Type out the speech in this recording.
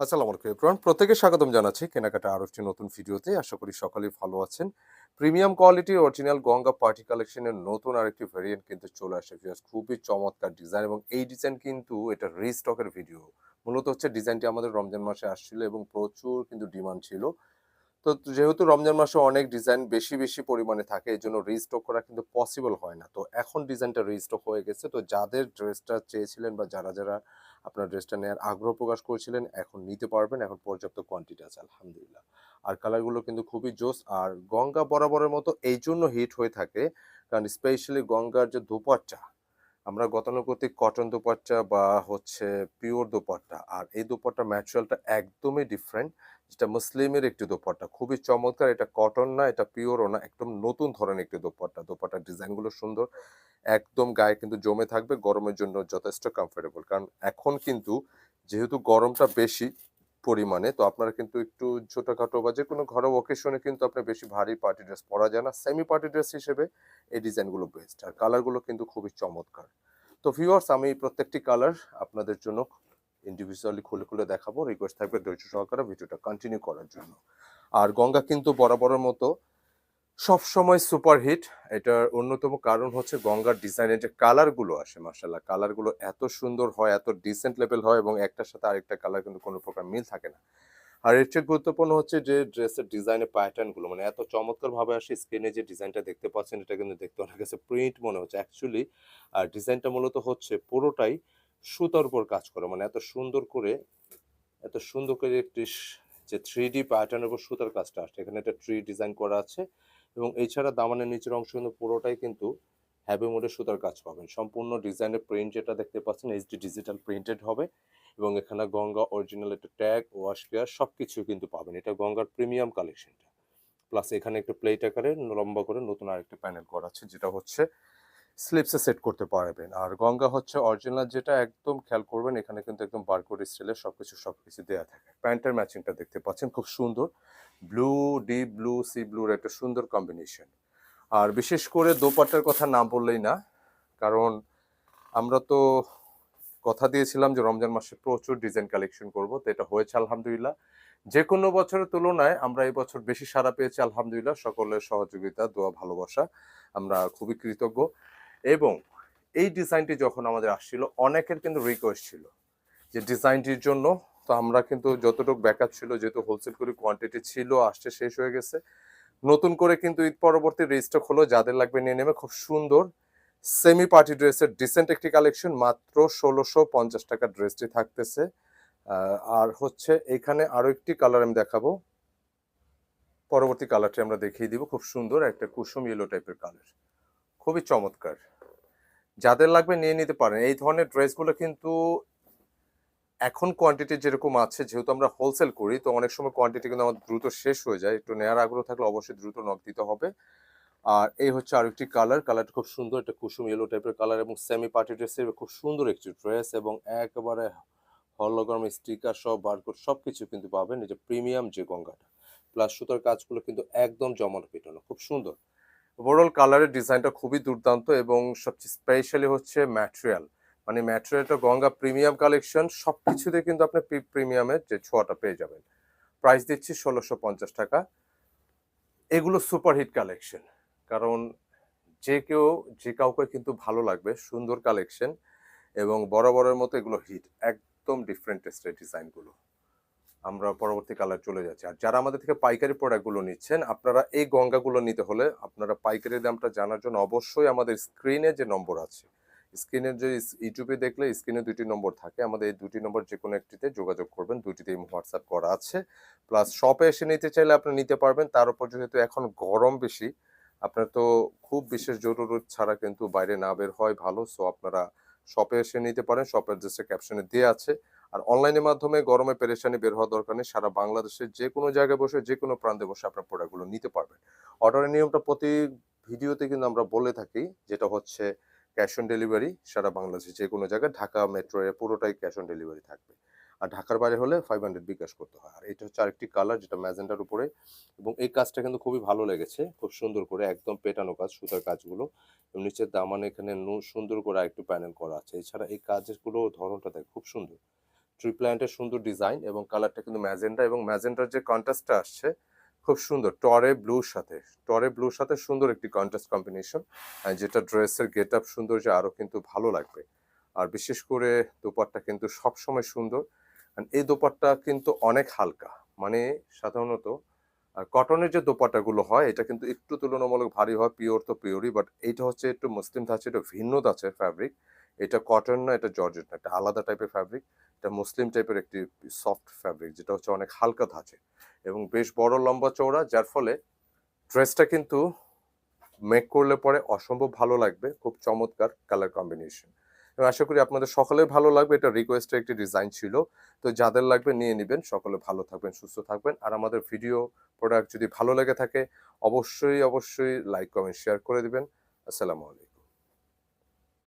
আসসালামু আলাইকুম, এভরিওয়ান। প্রত্যেকে স্বাগতম জানাচ্ছি কেনাকাটা আরও একটি নতুন ভিডিওতে। আশা করি সকলেই ভালো আছেন। প্রিমিয়াম কোয়ালিটির অরিজিনাল গঙ্গা পার্টি কালেকশনের নতুন আরেকটি ভেরিয়েন্ট কিন্তু চলে আসে ভিউয়ার্স খুবই চমৎকার ডিজাইন এবং এই ডিজাইন কিন্তু এটা রিস্টকের ভিডিও মূলত হচ্ছে ডিজাইনটি আমাদের রমজান মাসে আসছিল এবং প্রচুর কিন্তু ডিমান্ড ছিল। তো যেহেতু রমজান মাসে অনেক ডিজাইন বেশি বেশি পরিমাণে থাকে এই জন্য রিস্টক করা কিন্তু পসিবল হয় না। তো এখন ডিজাইনটা রিস্টক হয়ে গেছে। তো যাদের ড্রেসটা চেয়েছিলেন বা যারা যারা আপনার ড্রেসটা নেওয়ার আগ্রহ প্রকাশ করেছিলেন, এখন নিতে পারবেন। এখন পর্যাপ্ত কোয়ান্টিটি আছে, আলহামদুলিল্লাহ। আর কালারগুলো কিন্তু খুবই জোস। আর গঙ্গা বরাবরের মতো এই জন্য হিট হয়ে থাকে, কারণ স্পেশালি গঙ্গার যে দুপাট্টা আমরা গতানুগতিক কটন দুপাট্টা বা হচ্ছে পিওর দুপাট্টা, আর এই দুপাট্টা ম্যাটেরিয়ালটা একদমই ডিফারেন্ট যেটা মুসলিমের একটি দোপাট্টা। খুবই চমৎকার, এটা কটন না, এটা পিওরও না, একদম নতুন ধরনের একটি দোপাট্টা। দোপাট্টার ডিজাইনগুলো সুন্দর, একদম গায়ে কিন্তু জমে থাকবে, গরমের জন্য যথেষ্ট কমফোর্টেবল কারণ এখন কিন্তু যেহেতু গরমটা বেশি পরিমাণে, তো আপনারা কিন্তু একটু ছোটোখাটো বা যে কোনো ঘরোয়া ওকেশনে কিন্তু আপনার বেশি ভারী পার্টি ড্রেস পরা যায় না সেমি পার্টি ড্রেস হিসেবে এই ডিজাইনগুলো বেস্ট আর কালারগুলো কিন্তু খুবই চমৎকার। তো ভিউয়ার্স আমি প্রত্যেকটি কালার আপনাদের জন্য ইন্ডিভিজুয়ালি খুলে খুলে দেখাবো। রিকোয়েস্ট থাকবে ধৈর্য সহকারে ভিডিওটা কন্টিনিউ করার জন্য। আর গঙ্গা কিন্তু বরাবরের মতো সব সময় সুপারহিট এটার অন্যতম কারণ হচ্ছে গঙ্গার ডিজাইনের যে কালারগুলো আসে মার্শাল্লাহ কালারগুলো এত সুন্দর হয়, এত ডিসেন্ট লেভেল হয় এবং একটার সাথে আরেকটা কালার কিন্তু কোনো প্রকার মিল থাকে না। আর এর চেয়ে গুরুত্বপূর্ণ হচ্ছে যে ড্রেসের ডিজাইনের প্যাটার্নগুলো মানে এত চমৎকারভাবে আসে স্ক্রিনে যে ডিজাইনটা দেখতে পাচ্ছেন, এটা কিন্তু দেখতে অনেক কাছে প্রিন্ট মনে হচ্ছে। অ্যাকচুয়ালি আর ডিজাইনটা মূলত হচ্ছে পুরোটাই সুতার উপর কাজ করে। মানে এত সুন্দর করে, এত সুন্দর করে একটি যে থ্রি ডি প্যাটার্নের উপর সুতার কাজটা আসছে। এখানে একটা ট্রি ডিজাইন করা আছে এবং এছাড়া দামানের নিচের অংশ কিন্তু পুরোটাই কিন্তু হ্যাভি মোডে সুতার কাজ পাবেন। সম্পূর্ণ ডিজাইনের প্রিন্ট যেটা দেখতে পাচ্ছেন এইচডি ডিজিটাল প্রিন্টেড হবে এবং এখানে গঙ্গা অরিজিনাল একটা ট্যাগ ওয়াশ কেয়ার সব কিছু কিন্তু পাবেন। এটা গঙ্গার প্রিমিয়াম কালেকশনটা প্লাস এখানে একটা প্লেট আকারে লম্বা করে নতুন আরেকটা প্যানেল করা আছে, যেটা হচ্ছে স্লিপসে সেট করতে পারবেন। আর গঙ্গা হচ্ছে অরিজিনাল যেটা একদম খেয়াল করবেন, এখানে কিন্তু একদম বারকোড স্টাইলে সবকিছু সবকিছু দেওয়া থাকে। প্যান্টের ম্যাচিংটা দেখতে পাচ্ছেন, খুব সুন্দর। ব্লু ডিপ ব্লু সি ব্লুর একটা সুন্দর কম্বিনেশন আর বিশেষ করে দোপাট্টার কথা না বললেই না, কারণ আমরা তো কথা দিয়েছিলাম যে রমজান মাসে প্রচুর ডিজাইন কালেকশন করব, তো এটা হয়েছে আলহামদুলিল্লাহ। যে কোনো বছরের তুলনায় আমরা এই বছর বেশি সাড়া পেয়েছি আলহামদুলিল্লাহ, সকলের সহযোগিতা, দোয়া, ভালোবাসা, আমরা খুবই কৃতজ্ঞ। এবং এই ডিজাইনটি যখন আমাদের আসছিল, অনেকের কিন্তু রিকোয়েস্ট ছিল যে ডিজাইনটির জন্য, তো আমরা কিন্তু যতটুকু ব্যাকআপ ছিল, যেহেতু হোলসেল করে কোয়ান্টিটি ছিল, আসছে, শেষ হয়ে গেছে নতুন করে কিন্তু ঈদ পরবর্তী রেজিস্টক হলো যাদের লাগবে নিয়ে নেবে খুব সুন্দর সেমি পার্টি ড্রেসের ডিসেন্ট একটি কালেকশন মাত্র ষোলোশো পঞ্চাশ টাকা ড্রেসটি থাকতেছে। আর হচ্ছে এখানে আরও একটি কালার আমি দেখাবো। পরবর্তী কালারটি আমরা দেখিয়ে দিব, খুব সুন্দর একটা কুসুম ইয়েলো টাইপের কালার খুবই চমৎকার। যাদের লাগবে নিয়ে নিতে পারেন। এই ধরনের ড্রেসগুলো কিন্তু এখন কোয়ান্টিটি যেরকম আছে, যেহেতু আমরা হোলসেল করি, তো অনেক সময় কোয়ান্টিটি কিন্তু আমার দ্রুত শেষ হয়ে যায়। একটু নেওয়ার আগ্রহ থাকলে অবশ্যই দ্রুত নক দিতে হবে। আর এই হচ্ছে আরেকটি কালার কালারটা খুব সুন্দর, একটা কুসুম ইয়েলো টাইপের কালার এবং সেমি পার্টি ড্রেসের খুব সুন্দর একটি ড্রেস এবং একেবারে হলগ্রাম স্টিকার সব বারকোড সব কিছু কিন্তু পাবেন। এই যে প্রিমিয়াম যে গঙ্গাটা। প্লাস সুতার কাজগুলো কিন্তু একদম জমাট পেটানো, খুব সুন্দর। ওভারঅল কালারের ডিজাইনটা খুবই দুর্দান্ত এবং সবচেয়ে স্পেশালি হচ্ছে ম্যাটেরিয়াল মানে ম্যাটেরিয়ালটা গঙ্গা প্রিমিয়াম কালেকশন সব কিছুতে কিন্তু আপনি প্রিমিয়ামের যে ছোঁয়াটা পেয়ে যাবেন। প্রাইস দিচ্ছি ষোলোশো পঞ্চাশ টাকা। এগুলো সুপারহিট কালেকশন কারণ যে কেউ, যে কাউকে কিন্তু ভালো লাগবে, সুন্দর কালেকশন এবং বরাবরের মতো এগুলো হিট একদম ডিফারেন্ট টেস্টের ডিজাইনগুলো আমরা পরবর্তী কালার চলে যাচ্ছি। আর যারা আমাদের থেকে পাইকারি প্রোডাক্টগুলো নিচ্ছেন, আপনারা এই গঙ্গাগুলো নিতে হলে আপনারা পাইকারি দামটা জানার জন্য অবশ্যই আমাদের স্ক্রিনে যে নম্বর আছে স্ক্রিনের যে ইউটিউবে দেখলে স্ক্রিনে দুটি নম্বর থাকে। আমাদের এই দুটি নম্বর যে কোনো একটিতে যোগাযোগ করবেন। দুটিতেই হোয়াটসঅ্যাপ করা আছে। প্লাস শপে এসে নিতে চাইলে আপনি নিতে পারবেন। তার উপর যেহেতু এখন গরম বেশি, আপনার তো খুব বিশেষ জরুরত ছাড়া কিন্তু বাইরে না বের হয় ভালো। সো আপনারা শপে এসে নিতে পারেন। শপের যে ক্যাপশনে দেওয়া আছে। আর অনলাইনের মাধ্যমে গরমে পেরেশানি বের হওয়া দরকার নেই। সারা বাংলাদেশের যে কোনো জায়গায় বসে, যে কোনো প্রান্তে বসে আপনার প্রোডাক্টগুলো নিতে পারবেন। অর্ডারের নিয়মটা প্রতি ভিডিওতে কিন্তু আমরা বলে থাকি। যেটা হচ্ছে ক্যাশ অন ডেলিভারি সারা বাংলাদেশে যে কোনো জায়গায় ঢাকা মেট্রো পুরোটাই ক্যাশ অন ডেলিভারি থাকবে। আর ঢাকার বাইরে হলে ফাইভ হান্ড্রেড বিকাশ করতে হয়। আর এটা হচ্ছে আরেকটি কালার যেটা ম্যাজেন্টার উপরে। এবং এই কাজটা কিন্তু খুবই ভালো লেগেছে। খুব সুন্দর করে একদম পেটানো কাজ, সুতার কাজগুলো। নিচের দামান এখানে সুন্দর করে আরেকটু প্যানেল করা আছে। এছাড়া এই কাজগুলো ধরনটা দেখ, খুব সুন্দর। ট্রি প্ল্যান্টের সুন্দর ডিজাইন এবং কালারটা কিন্তু ম্যাজেন্ডা এবং ম্যাজেন্ডার যে কন্ট্রাস্টটা আসছে খুব সুন্দর। টরে ব্লুর সাথে। টরে ব্লুর সাথে সুন্দর একটি কন্ট্রাস্ট কম্বিনেশন যেটা ড্রেসের গেট আপ সুন্দর যে আরও কিন্তু ভালো লাগবে। আর বিশেষ করে দোপাট্টা কিন্তু সবসময় সুন্দর। এই দোপাট্টা কিন্তু অনেক হালকা। মানে সাধারণত কটনের যে দোপাট্টাগুলো হয়, এটা কিন্তু একটু তুলনামূলক ভারী হয় পিওর তো পিওরই বাট এইটা হচ্ছে একটু মুসলিম ধাঁচে এটা ভিন্ন ধাঁচের ফ্যাব্রিক এটা কটন না, এটা জর্জেট না, এটা আলাদা টাইপের ফ্যাব্রিক এটা মুসলিম টাইপের একটি সফট ফ্যাব্রিক যেটা হচ্ছে অনেক হালকা ধাঁচে। এবং বেশ বড় লম্বা চওড়া, যার ফলে ড্রেসটা কিন্তু মেক করলে পরে অসম্ভব ভালো লাগবে। খুব চমৎকার কালার কম্বিনেশন এবং আশা করি আপনাদের সকলের ভালো লাগবে। এটা রিকোয়েস্টের একটি ডিজাইন ছিল। তো যাদের লাগবে নিয়ে নেবেন। সকলে ভালো থাকবেন, সুস্থ থাকবেন। আর আমাদের ভিডিও প্রোডাক্ট যদি ভালো লেগে থাকে, অবশ্যই অবশ্যই লাইক কমেন্ট শেয়ার করে দিবেন। আসসালামু আলাইকুম।